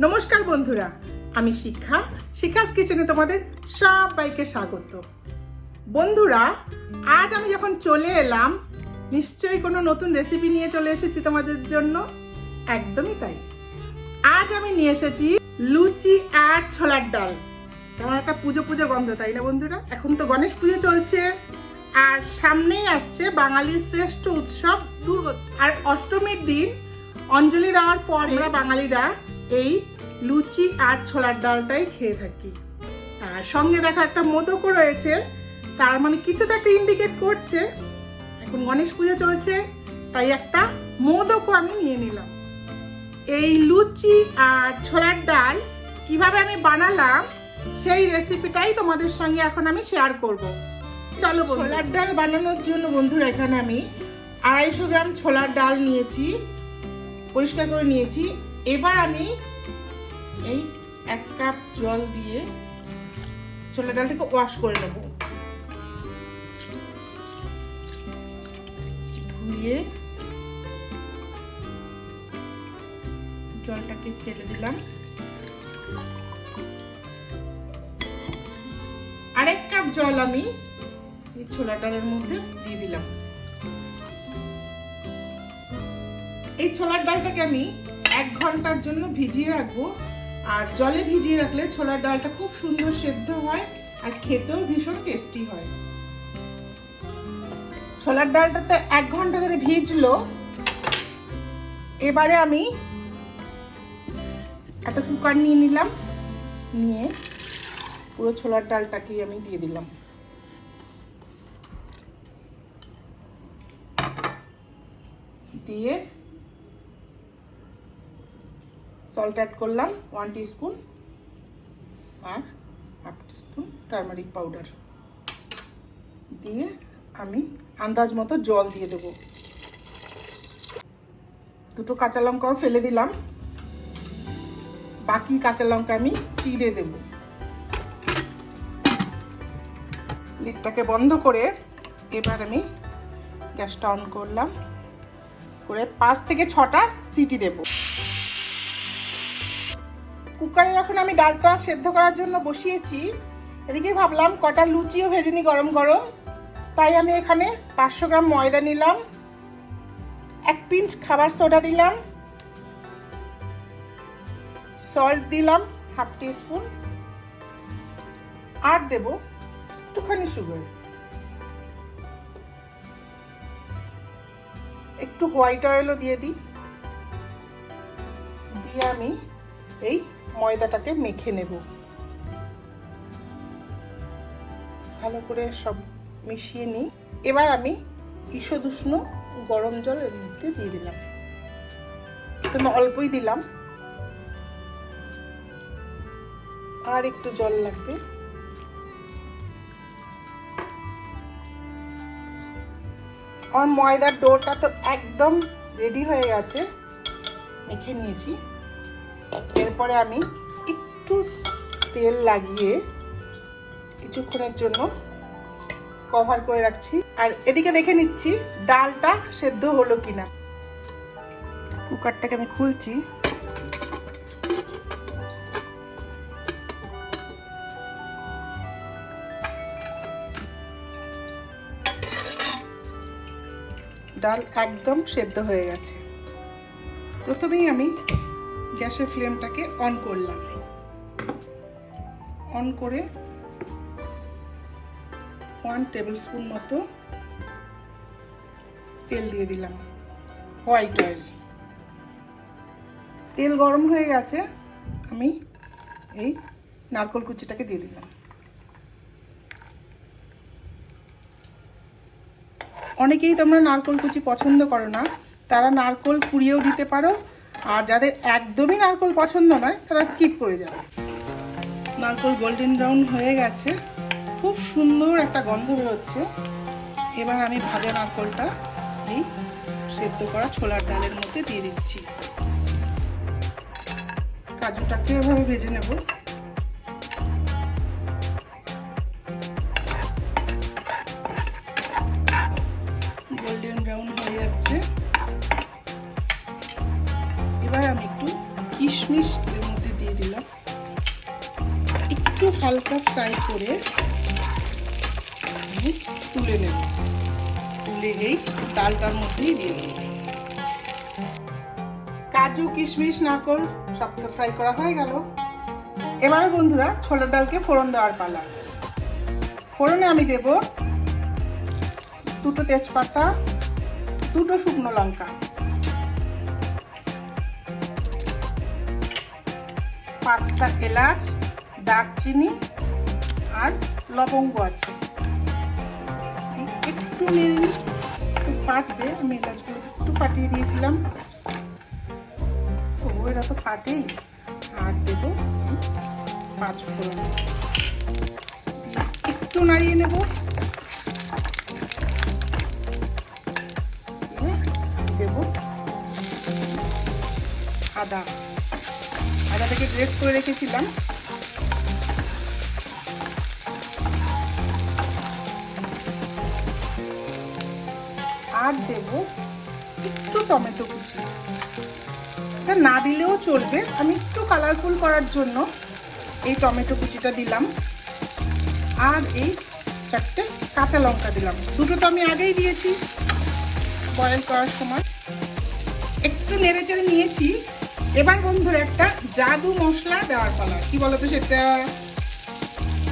নমস্কার বন্ধুরা, আমি শিক্ষা শিক্ষাস কিচেনে তোমাদের সবাইকে স্বাগত। বন্ধুরা, আজ আমি যখন চলে এলাম, নিশ্চয়ই কোনো নতুন রেসিপি নিয়ে চলে এসেছি তোমাদের জন্য। একদমই তাই। আজ আমি নিয়ে এসেছি লুচি আর ছোলার ডাল। কেমন একটা পুজো পুজো গন্ধ, তাই না বন্ধুরা? এখন তো গণেশ পুজো চলছে। আর সামনেই আসছে বাঙালির শ্রেষ্ঠ উৎসব, দুর্গোৎসব। আর অষ্টমীর দিন অঞ্জলি দেওয়ার পর আমরা বাঙালিরা এই লুচি আর ছোলার ডালটাই খেয়ে থাকি। আর সঙ্গে দেখা একটা মোদকও রয়েছে, তার মানে কিছু তো একটা ইন্ডিকেট করছে। এখন গণেশ পুজো চলছে, তাই একটা মোদকও আমি নিয়ে নিলাম। এই লুচি আর ছোলার ডাল কীভাবে আমি বানালাম, সেই রেসিপিটাই তোমাদের সঙ্গে এখন আমি শেয়ার করব। চলো ছোলার ডাল বানানোর জন্য বন্ধুরা, এখানে আমি আড়াইশো গ্রাম ছোলার ডাল নিয়েছি, পরিষ্কার করে নিয়েছি। এবার আমি এই এক কাপ জল দিয়ে ছোলার ডালটাকে ওয়াশ করে নেব। ধুয়ে জলটাকে ফেলে দিলাম। আরেক কাপ জল আমি এই ছোলা ডালের মধ্যে দিয়ে দিলাম। এই ছোলার ডালটাকে আমি এক ঘণ্টার জন্য ভিজিয়ে রাখব। আর জলে ভিজিয়ে রাখলে ছোলার ডালটা খুব সুন্দর সেদ্ধ হয় আর খেতেও ভীষণ টেস্টি হয়। ছোলার ডালটা তো এক ঘণ্টা ধরে ভিজলো। এবারে আমি একটা কুকার নিয়ে নিলাম, নিয়ে পুরো ছোলার ডালটাকে আমি দিয়ে দিলাম। দিয়ে সল্ট অ্যাড করলাম ওয়ান স্পুন আর হাফ স্পুন টার্মারিক পাউডার দিয়ে আমি আন্দাজ মতো জল দিয়ে দেবো। দুটো কাঁচা লঙ্কাও ফেলে দিলাম। বাকি কাঁচা লঙ্কা আমি চিড়ে দেব। লিডটাকে বন্ধ করে এবার আমি গ্যাসটা অন করলাম। করে পাঁচ থেকে ছটা সিটি দেব। কুকারে যখন আমি ডালটা সেদ্ধ করার জন্য বসিয়েছি। এদিকে ভাবলাম কটা লুচিও ভেজে নি গরম গরম। তাই আমি এখানে পাঁচশো গ্রাম ময়দা নিলাম। এক পিঞ্চ খাবার সোডা দিলাম। সল্ট দিলাম হাফ টি স্পুন আর দেব একটুখানি সুগার। একটু হোয়াইট অয়েলও দিয়ে দিই। দিয়ে আমি এই ময়দাটাকে মেখে নেব। ভালো করে সব মিশিয়ে নিই। এবার আমি ঈষদ উষ্ণ গরম জল এর মধ্যে দিয়ে দিলাম। তুমি অল্পই দিলাম। আর একটু জল লাগবে। আমার ময়দার ডোটা তো একদম রেডি হয়ে গেছে। মেখে নিয়েছি। এরপরে আমি একটু তেল লাগিয়ে কিছুক্ষণের জন্য কভার করে রাখছি। আর এদিকে দেখে নিচ্ছি ডালটা সেদ্ধ হলো কিনা। কুকারটাকে আমি খুলছি। ডাল একদম সেদ্ধ হয়ে গেছে। প্রথমেই আমি গ্যাসের ফ্লেমটাকে অন করলাম। অন করে ওয়ান টেবিল স্পুন মতো তেল দিয়ে দিলাম হোয়াইট অয়েল তেল গরম হয়ে গেছে, আমি এই নারকল কুচিটাকে দিয়ে দিলাম। অনেকেই তোমরা নারকল কুচি পছন্দ করো না, তারা নারকল কুড়িয়েও দিতে পারো আর যাদের একদমই নারকোল পছন্দ নয়, তারা স্কিপ করে যাবে। নারকোল গোল্ডেন ব্রাউন হয়ে গেছে। খুব সুন্দর একটা গন্ধ বেরোচ্ছে। এবার আমি ভাজা নারকোলটা এই সেদ্ধ করা ছোলার ডালের মধ্যে দিয়ে দিচ্ছি। কাজুটাকে এভাবে ভেজে নেব। একটু কিশমিশ এর মধ্যে হালকা ফ্রাই করে তুলে নেব। তুলে এই ডালটার মধ্যেই দিয়ে দেব। কাজু, কিশমিশ, নারকল সব তো ফ্রাই করা হয়ে গেল। এবারে বন্ধুরা ছোলার ডালকে ফোড়ন দেওয়ার পালা। ফোড়নে আমি দেব দুটো তেজপাতা, দুটো শুকনো লঙ্কা। পাঁচটা এলাচ, দারচিনি আর লবঙ্গ আছে। একটু একটু পাটবে আমি এলাচগুলো একটু পাঠিয়ে দিয়েছিলাম। ও এরা তো পাটেই আর দেবো পাঁচ ফোড়ন। একটু নাড়িয়ে নেব। দেব আদা। থেকে গ্রেট করে রেখেছিলাম। আর দেব একটু টমেটো কুচি। এটা না দিলেও চলবে। আমি একটু কালারফুল করার জন্য এই টমেটো কুচিটা দিলাম। আর এই চারটে কাঁচা লঙ্কা দিলাম। দুটো তো আমি আগেই দিয়েছি বয়েল করার সময়। একটু নেড়ে চেড়ে নিয়েছি। এবার বন্ধুরা একটা জাদু মশলা দেওয়ার পালা। কি বলতো সেটা?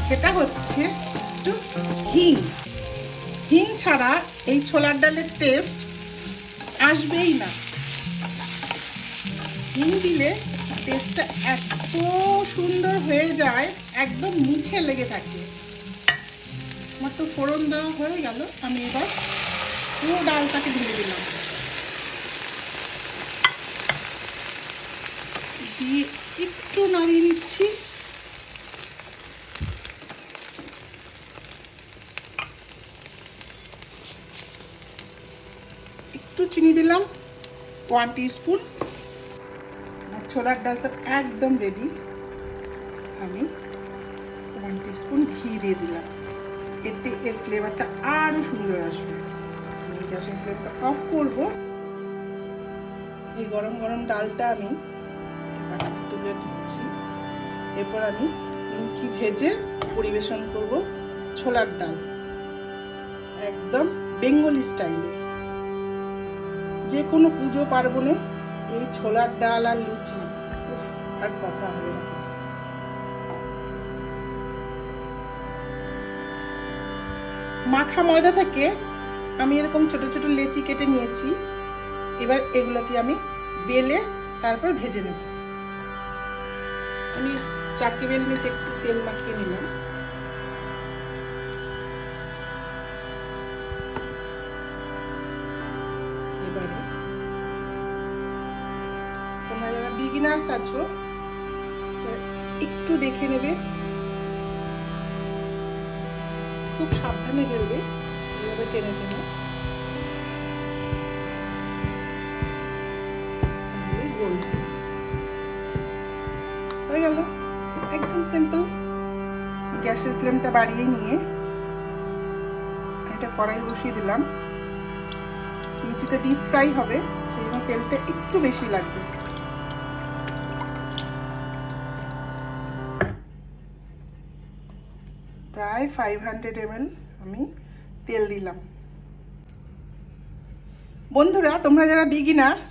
সেটা হচ্ছে একটু হিং হিং ছাড়া এই ছোলার ডালের টেস্ট আসবেই না। হিং দিলে টেস্টটা এত সুন্দর হয়ে যায়, একদম মুখে লেগে থাকে। আমার তো ফোড়ন দেওয়া হয়ে গেল, আমি এবার পুরো ডালটাকে ঢেলে দিলাম। দিয়ে একটু নাড়িয়ে নিচ্ছি। একটু চিনি দিলাম ওয়ান স্পুন আর ছোলার ডাল তো একদম রেডি আমি ওয়ান স্পুন ঘি দিয়ে দিলাম। এতে এর ফ্লেভারটা আরও সুন্দর আসবে। আমি গ্যাসের ফ্লেমটা অফ করব। এই গরম গরম ডালটা আমি নিচ্ছি এরপর আমি লুচি ভেজে পরিবেশন করব ছোলার ডাল। একদম বেঙ্গলি স্টাইলে। যে কোনো পুজো পার্বণে এই ছোলার ডাল আর লুচি আর কথা হবে না। মাখা ময়দা থেকে আমি এরকম ছোট ছোট লেচি কেটে নিয়েছি। এবার এগুলোকে আমি বেলে তারপর ভেজে নেব। আমি চাকি বেলনিতে একটু তেল মাখিয়ে নিলাম। এবারে তোমরা যারা বিগিনার্স আছো একটু দেখে নেবে। খুব সাবধানে বেরোবে এভাবে টেনে টেনে। গ্যাসের ফ্লেমটা বাড়িয়ে নিয়ে এটা কড়াই বসিয়ে দিলাম। লুচিটা ডিপ ফ্রাই হবে সেই জন্য তেলটা একটু বেশি লাগবে। প্রায় ফাইভ হান্ড্রেড এমএল আমি তেল দিলাম। বন্ধুরা, তোমরা যারা বিগিনার্স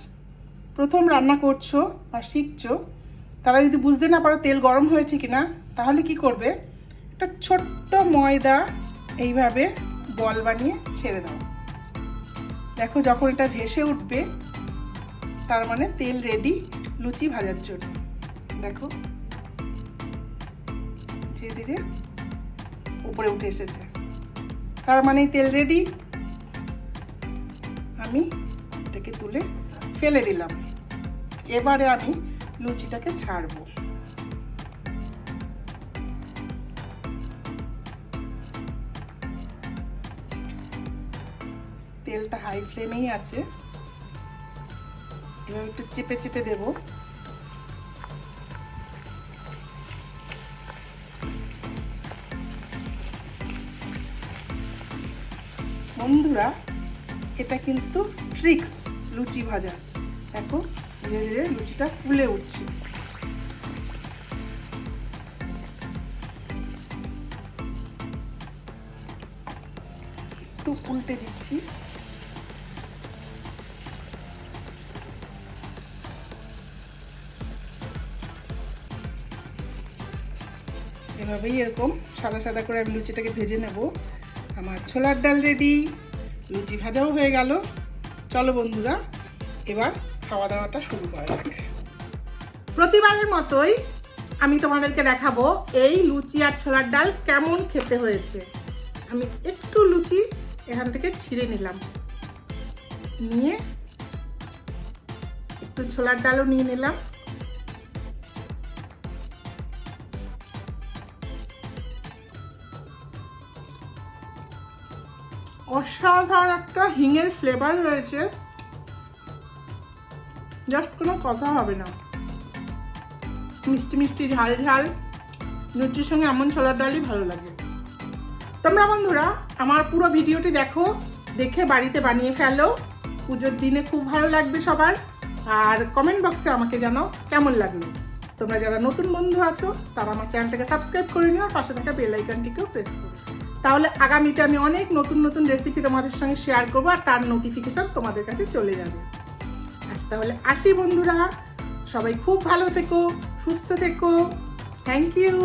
প্রথম রান্না করছ আর শিখছো, তারা যদি বুঝতে না পারো তেল গরম হয়েছে কিনা, তাহলে কি করবে? একটা ছোট্ট ময়দা এইভাবে বল বানিয়ে ছেড়ে দাও। দেখো যখন এটা ভেসে উঠবে, তার মানে তেল রেডি লুচি ভাজার জন্য। দেখো। ধীরে ধীরে উপরে উঠে এসেছে। তার মানে তেল রেডি আমি এটাকে তুলে ফেলে দিলাম। এবারে আমি লুচিটাকে ছাড়বো। তেলটা হাই ফ্লেমেই আছে। এবার একটু চেপে চেপে দেব। বন্ধুরা, এটা কিন্তু ট্রিক্স লুচি ভাজা। দেখো, ধীরে ধীরে লুচিটা ফুলে উঠছে। একটু উল্টে দিচ্ছি। এভাবেই এরকম সাদা সাদা করে আমি লুচিটাকে ভেজে নেব। আমার ছোলার ডাল রেডি লুচি ভাজাও হয়ে গেল। চলো বন্ধুরা, এবার খাওয়া দাওয়াটা শুরু করা যাক। প্রতিবারের মতোই আমি তোমাদেরকে দেখাবো এই লুচি আর ছোলার ডাল কেমন খেতে হয়েছে। আমি একটু লুচি এখান থেকে ছিঁড়ে নিলাম। নিয়ে একটু ছোলার ডালও নিয়ে নিলাম। অসাধারণ একটা হিঙের ফ্লেভার রয়েছে। জাস্ট কোনো কথা হবে না। মিষ্টি মিষ্টি, ঝাল ঝাল। লুচির সঙ্গে এমন ছোলার ডালই ভালো লাগে। তোমরা বন্ধুরা, আমার পুরো ভিডিওটি দেখো, দেখে বাড়িতে বানিয়ে ফেলো। পুজোর দিনে খুব ভালো লাগবে সবার। আর কমেন্ট বক্সে আমাকে জানাও কেমন লাগল। তোমরা যারা নতুন বন্ধু আছো, তারা আমার চ্যানেলটাকে সাবস্ক্রাইব করে নিও আর পাশে থাকা বেল আইকনটিকেও প্রেস করো। তাহলে আগামীতে আমি অনেক নতুন নতুন রেসিপি তোমাদের সঙ্গে শেয়ার করব আর তার নোটিফিকেশন তোমাদের কাছে চলে যাবে। আজ তাহলে আসি বন্ধুরা, সবাই খুব ভালো থেকো, সুস্থ থেকো। Thank you